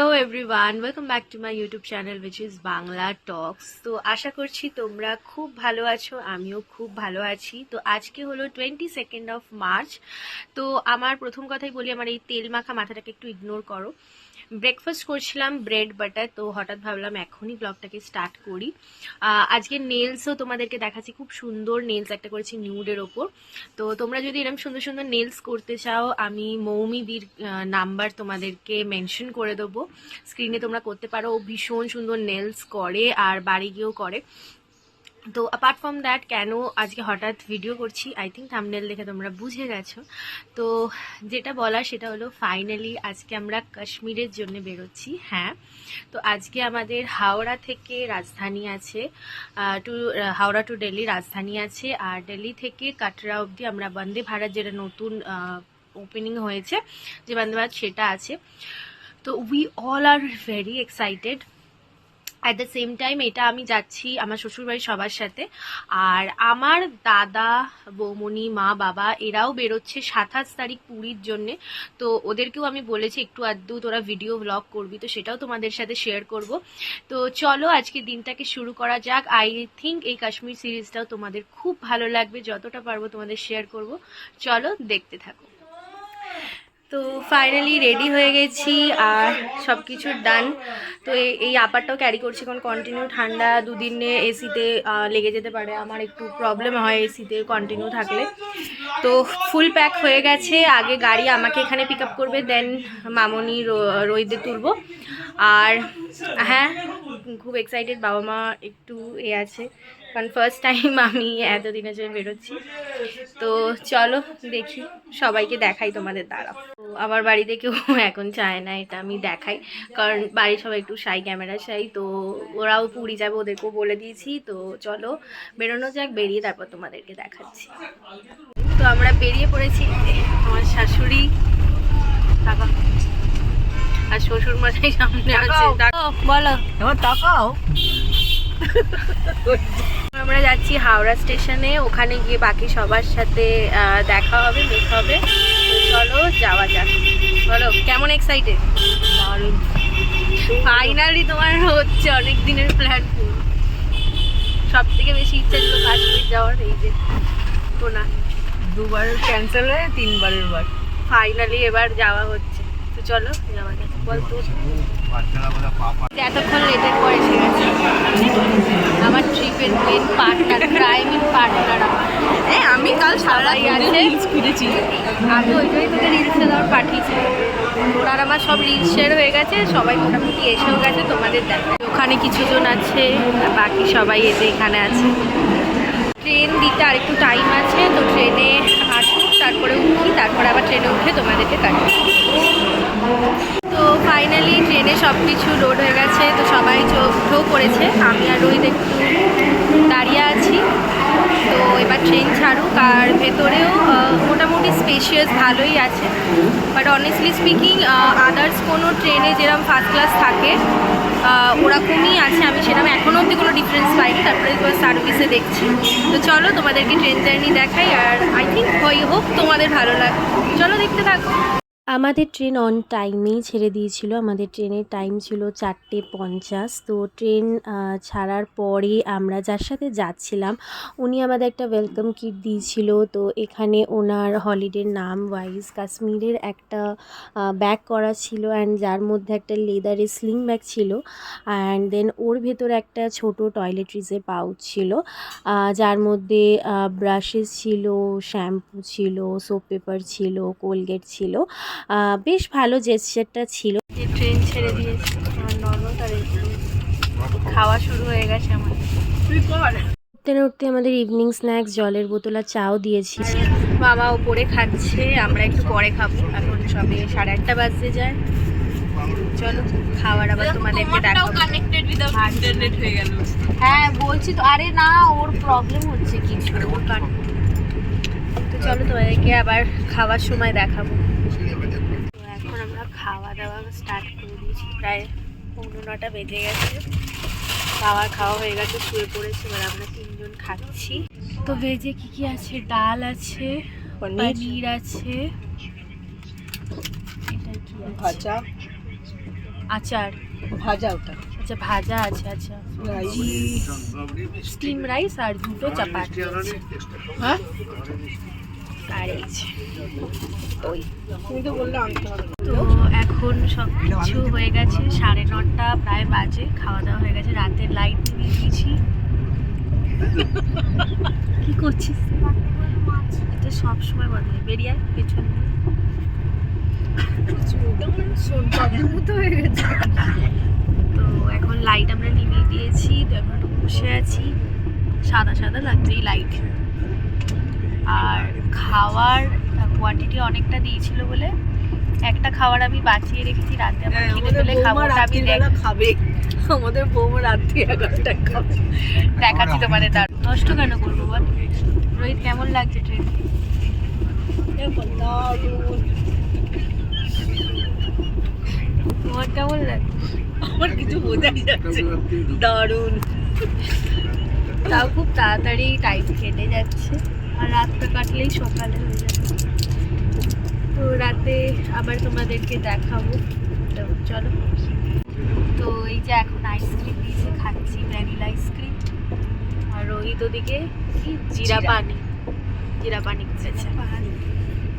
Hello everyone welcome back to my YouTube channel which is Bangla talks তো আশা করছি তোমরা খুব ভালো আছো, আমিও খুব ভালো আছি। তো, আজকে হলো টোয়েন্টি সেকেন্ড অফ মার্চ তো, আমার প্রথম কথাই বলি, আমার এই তেল মাখা মাথাটাকে একটু ইগনোর করো। ব্রেকফাস্ট করছিলাম ব্রেড বাটার তো হঠাৎ ভাবলাম এখনই ব্লগটাকে স্টার্ট করি। আজকে নেলসও তোমাদেরকে দেখাচ্ছি, খুব সুন্দর নেলস একটা করেছি নিউডের ওপর। তো তোমরা যদি এরকম সুন্দর সুন্দর নেলস করতে চাও, আমি মৌমিদির নাম্বার তোমাদেরকে মেনশন করে দেবো। স্ক্রিনে তোমরা করতে পারো ভীষণ সুন্দর নেলস করে আর বাড়ি গিয়েও করে। তো অ্যাপার্ট ফ্রম দ্যাট কেন আজকে হঠাৎ ভিডিও করছি? আই থিঙ্ক থামনেল দেখে তোমরা বুঝে গেছো। তো যেটা বলার সেটা হলো ফাইনালি আজকে আমরা কাশ্মীরের জন্য বেরোচ্ছি হ্যাঁ। তো আজকে আমাদের হাওড়া থেকে রাজধানী আছে টু হাওড়া টু দিল্লি রাজধানী আছে। আর দিল্লি থেকে কাটরা অবধি আমরা বন্দে ভারত যেটা নতুন ওপেনিং হয়েছে, যে বন্দে ভারত সেটা আছে। তো we all are very excited at the same time এটা আমি যাচ্ছি আমার শ্বশুরবাড়ির সবার সাথে। আর আমার দাদা বৌমনি মা, বাবা, এরাও বেরোচ্ছে সাতাশ তারিখ পুরীর জন্যে। তো ওদেরকেও আমি বলেছি, একটু আধটু তোরা ভিডিও ব্লগ করবি। তো সেটাও তোমাদের সাথে শেয়ার করব। তো চলো আজকে দিনটাকে শুরু করা যাক। আই থিঙ্ক এই কাশ্মীর সিরিজটাও তোমাদের খুব ভালো লাগবে। যতটা পারব তোমাদের শেয়ার করব। চলো দেখতে থাকো। তো ফাইনালি রেডি হয়ে গেছি আর সব কিছুর ডান তো এই- আপারটাও ক্যারি করছি কারণ কন্টিনিউ ঠান্ডা দুদিনে এসিতে লেগে যেতে পারে। আমার একটু প্রবলেম হয় এসিতে কন্টিনিউ থাকলে। তো ফুল প্যাক হয়ে গেছে। আগে গাড়ি আমাকে এখানে পিক আপ করবে দেন মামনি রোহিতে তুলব। আর হ্যাঁ খুব এক্সাইটেড বাবা মা একটু এ আছে। কারণ ফার্স্ট টাইম আমি এতদিনের জন্য বেরোচ্ছি। তো চলো দেখি সবাইকে দেখাই তোমাদের দ্বারা। তো আমার বাড়িতে কেউ এখন চায় না এটা আমি দেখাই। কারণ বাড়ির সবাই একটু সাই ক্যামেরা সাই তো ওরাও পুরী যাবে ওদেরকেও বলে দিয়েছি। তো চলো বেরোনো যাক বেরিয়ে তারপর তোমাদেরকে দেখাচ্ছি। তো আমরা বেরিয়ে পড়েছি আমার শাশুড়ি টাকা আর শ্বশুর মশাই সামনে আছে। বলো। এবার তাকাও। আমরা যাচ্ছি হাওড়া স্টেশনে ওখানে গিয়ে বাকি সবার সাথে দেখা হবে মিট হবে। চলো যাওয়া যাক। বলো কেমন এক্সাইটেড ফাইনালি তোমার হচ্ছে অনেক দিনের প্ল্যান সব থেকে বেশি ইচ্ছা ছিল কাশ্মীর যাওয়ার এই যে তো না দুবার ক্যান্সেল হয়ে তিনবারের বার। ফাইনালি এবার যাওয়া হচ্ছে। তো চলো যাওয়া যাক। বল তো এতক্ষণ লেটের পর এসে গেছে। আমার ট্রিপের মেন পার্টনার প্রাইমিং পার্টনার আমার এই আমি কাল সারা সবাই আছে। রিলস ফিরেছি আমি ওই জন্যই তোকে রিলসে দেওয়ার পাঠিয়েছি। ওরা আর আমার সব রিলস শেয়ার হয়ে গেছে সবাই মোটামুটি এসেও গেছে তোমাদের দেখা ওখানে কিছুজন আছে বাকি সবাই এসে এখানে আছে। ট্রেন দিতে আর একটু টাইম আছে তো ট্রেনে আসুক তারপরে উঠি তারপরে আবার ট্রেনে উঠে তোমাদেরকে কাটি ফাইনালি ট্রেনে সব কিছু লোড হয়ে গেছে, তো সবাই চো- উঠেও পড়েছে আমি আর রোহিত একটু দাঁড়িয়ে আছি। তো এবার ট্রেন ছাড়ুক। আর ভেতরেও মোটামুটি স্পেশিয়াস ভালোই আছে। বাট অনেস্টলি স্পিকিং আদার্স কোনো ট্রেনে যেরকম ফার্স্ট ক্লাস থাকে ওরকমই আছে। আমি সেরকম এখনও অবধি কোনো ডিফারেন্স পাইনি। তারপরে সার্ভিসে দেখছি। তো চলো, তোমাদেরকে ট্রেন জার্নি দেখাই। আর আই থিঙ্ক হই হোক, তোমাদের ভালো লাগবে চলো দেখতে থাকো। আমাদের ট্রেন অন টাইমেই ছেড়ে দিয়েছিল। আমাদের ট্রেনের টাইম ছিল চারটে পঞ্চাশ। তো ট্রেন ছাড়ার পরে আমরা যার সাথে যাচ্ছিলাম, উনি আমাদের একটা ওয়েলকাম কিট দিয়েছিল। তো এখানে ওনার হলিডের নাম ওয়াইজ কাশ্মীরের একটা ব্যাগ করা ছিল অ্যান্ড যার মধ্যে একটা লেদারের স্লিং ব্যাগ ছিল। অ্যান্ড দেন ওর ভেতরে একটা ছোট টয়লেট্রিজের পাউচ ছিল। যার মধ্যে ব্রাশেস ছিল শ্যাম্পু ছিল সোপ পেপার ছিল কোলগেট ছিল। বেশ ভালো জেস্টারটা ছিল। ট্রেন ছেড়ে দিয়েছে আমার ননদ আর খাওয়া শুরু হয়ে গেছে আমার। তুই কর উঠতে না উঠতে আমাদের ইভিনিং স্ন্যাক্স জলের বোতল আর চাও দিয়েছি। মামা ওপরে খাচ্ছে আমরা একটু পরে খাব। এখন সবে সাড়ে আটটা বাজতে যায়। চলো খাবার আবার তোমাদেরকে দেখাবো। কানেক্টেড উইদাউট ইন্টারনেট হয়ে গেল। হ্যাঁ বলছি তো আরে না ওর প্রবলেম হচ্ছে কিছু। ওর কারণে তো চলো তোমাদেরকে আবার খাওয়ার সময় দেখাবো তো এখন আমরা খাওয়া দাওয়া স্টার্ট করে দিয়েছি। প্রায় পৌনে নটা বেজে গেছে। খাবার খাওয়া হয়ে গেছে শুয়ে পড়েছে এবার আমরা তিনজন খাচ্ছি। তো ভেজে কি কি আছে? ডাল আছে পনির। আছে। এটা ভাজা। আচার। ভাজা ওটা। আচ্ছা ভাজা আছে আচ্ছা। স্টিম রাইস আর দুটো চাপাতি। হ্যাঁ? আর এই যে ওই। তুমি তো বললে আনতে হবে। তো এখন সব কিছু হয়ে গেছে সাড়ে নটা প্রায় বাজে খাওয়া দাওয়া হয়ে গেছে রাতের লাইট নিয়ে দিয়েছি কি করছিস? এটা সব সময় বদলে বেরিয়ে পেছন হয়ে তো এখন লাইট আমরা নিভিয়ে দিয়েছি তো এখন বসে আছি। সাদা সাদা লাগছে এই লাইট আর খাওয়ার কোয়ান্টিটি অনেকটা দিয়েছিল বলে একটা খাবার আমি বাঁচিয়ে রেখেছি রাতে আমার হ্যাঁ, খিদে পেলে খাব আমি খাবে। আমাদের বৌমা রাত্রি এগারোটায় খাবে। দেখাচ্ছি তোমাদের তার নষ্ট কেন করব বল? রোহিত কেমন লাগছে ট্রেন তোমার কেমন লাগছে? আমার কিছু বোঝাই যাচ্ছে দারুণ। তাও খুব তাড়াতাড়ি টাইম কেটে যাচ্ছে। আর রাতটা কাটলেই সকালে হয়ে যাবে। তো রাতে আবার তোমাদেরকে দেখাবো। তো চলো। তো এই যে এখন আইসক্রিম দিয়েছে খাচ্ছি ভ্যানিলা আইসক্রিম আর রোহিত ওদিকে জিরা। পানি। জিরা পানি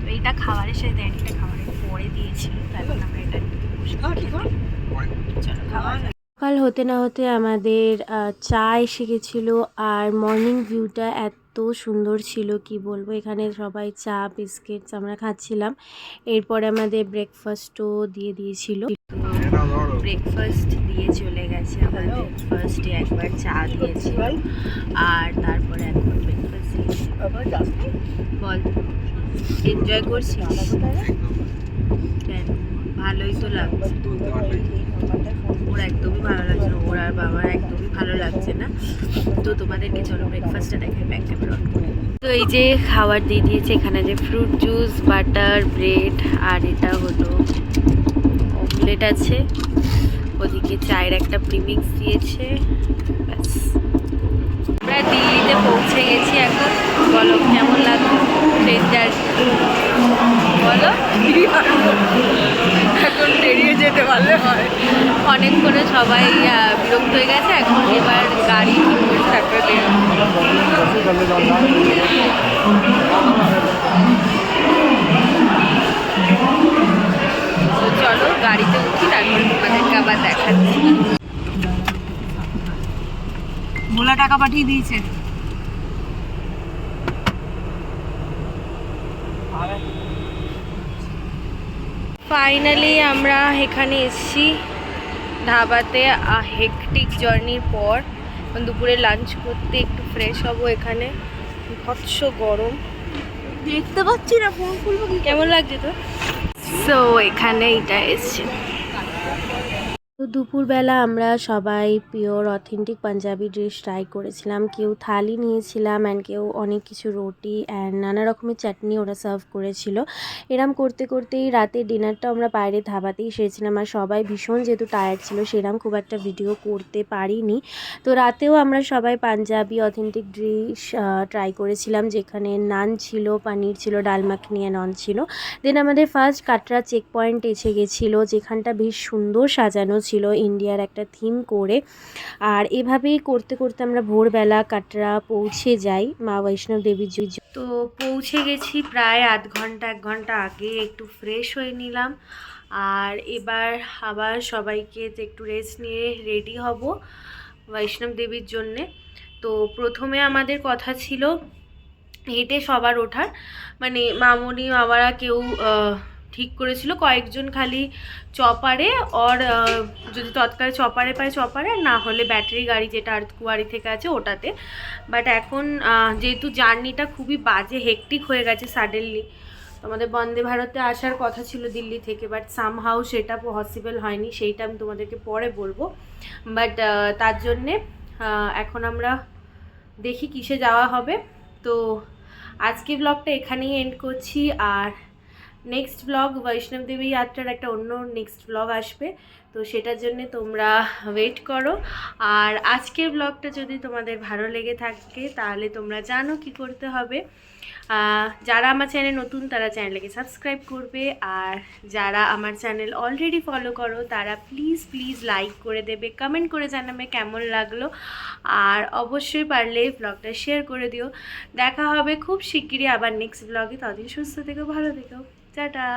তো এইটা খাবারের সাথে এটা খাবারের পরে দিয়েছিল তাই আমরা এটা চলো খাওয়া। সকাল হতে না হতে আমাদের চা এসে গেছিল আর মর্নিং ভিউটা এত সুন্দর ছিল কি বলব? এখানে সবাই চা বিস্কিটস আমরা খাচ্ছিলাম। এরপরে আমাদের ব্রেকফাস্টও দিয়ে দিয়েছিল। ব্রেকফাস্ট দিয়ে চলে গেছে আমাদের। ফার্স্টে একবার চা দিয়েছিল আর তারপরে এখন ব্রেকফাস্ট দিয়েছে। বল এনজয় করছি ভালোই তো লাগছে। ওর একদমই ভালো লাগছে না, ওর আর বাবার একদমই ভালো লাগছে না। তো তোমাদেরকে চলো ব্রেকফাস্টটা দেখাই ব্যাক ক্যামেরা অন তো এই যে খাবার দিয়ে দিয়েছে, এখানে যে ফ্রুট জুস বাটার ব্রেড আর এটা হলো অমলেট আছে। ওদিকে চায়ের একটা প্রিমিক্স দিয়েছে। আমরা দিল্লিতে পৌঁছে গেছি এখন। বলো, কেমন লাগল? ট্রেন বলো। যেতে পারলে হয়। অনেক করে সবাই বিরক্ত হয়ে গেছে। এখন এবার গাড়ি তো চলো গাড়িতে উঠি তারপরে তোমাদেরকে আবার দেখাচ্ছি। ভোলা টাকা পাঠিয়ে দিয়েছে। ফাইনালি আমরা এখানে এসছি ধাবাতে হেকটিক জার্নির পর। দুপুরে লাঞ্চ করতে একটু ফ্রেশ হব এখানে। ভৎস গরম। দেখতে পাচ্ছি না ফোন খুলবো কেমন লাগছে তো সো এখানে এটা এসছে। তো দুপুরবেলা আমরা সবাই pure authentic Punjabi dish try করেছিলাম। কেউ থালি নিয়েছিলাম অ্যান্ড কেউ অনেক কিছু রুটি অ্যান্ড নানা রকমের চাটনি ওরা সার্ভ করেছিল। এরম করতে করতেই রাতে ডিনারটা আমরা বাইরে ধাবাতেই সেরেছিলাম আর সবাই ভীষণ যেহেতু টায়ার্ড ছিল, সেরম খুব একটা ভিডিও করতে পারিনি। তো রাতেও আমরা সবাই পাঞ্জাবি অথেন্টিক ডিশ ট্রাই করেছিলাম যেখানে নান ছিল পানির ছিল, ডাল মাখনি নন ছিল। দেন আমাদের ফার্স্ট কাটরা চেক পয়েন্ট এসে গেছিল, যেখানটা বেশ সুন্দর সাজানো ছিল ইন্ডিয়ার একটা থিম করে। আর এভাবেই করতে করতে আমরা ভোরবেলা কাটরা পৌঁছে যাই মা বৈষ্ণব দেবীর তো পৌঁছে গেছি প্রায় আধ ঘণ্টা, এক ঘণ্টা আগে একটু ফ্রেশ হয়ে নিলাম। আর এবার আবার সবাইকে একটু রেস্ট নিয়ে রেডি হব বৈষ্ণব দেবীর জন্যে। তো প্রথমে আমাদের কথা ছিল হেঁটে সবার ওঠার। মানে মামনি বাবারা কেউ ঠিক করেছিল। কয়েকজন খালি চপারে ওর যদি তৎকালে চপারে পায় চপারে না হলে ব্যাটারি গাড়ি যেটা আর কুয়ারি থেকে আছে ওটাতে। বাট এখন যেহেতু জার্নিটা খুবই বাজে হেকটিক হয়ে গেছে সাডেনলি আমাদের বন্দে ভারতে আসার কথা ছিল দিল্লি থেকে বাট সামহাউ সেটা পসিবল হয়নি, সেইটা আমি তোমাদেরকে পরে বলব। বাট তার জন্যে এখন আমরা দেখি কিসে যাওয়া হবে। তো আজকে ব্লগটা এখানেই এন্ড করছি, আর নেক্সট ব্লগ বৈষ্ণব দেবী যাত্রার একটা অন্য নেক্সট ব্লগ আসবে। তো সেটার জন্য তোমরা ওয়েট করো। আর আজকের ব্লগটা যদি তোমাদের ভালো লেগে থাকে, তাহলে তোমরা জানো কি করতে হবে। যারা আমার চ্যানেল নতুন, তারা চ্যানেলকে সাবস্ক্রাইব করবে। আর যারা আমার চ্যানেল অলরেডি ফলো করো, তারা প্লিজ প্লিজ লাইক করে দেবে কমেন্ট করে জানাবে কেমন লাগল। আর অবশ্যই পারলে ব্লগটা শেয়ার করে দিও। দেখা হবে খুব শিগগিরই আবার নেক্সট ব্লগে ততদিন সুস্থ থেকো, ভালো থেকো। টাটা!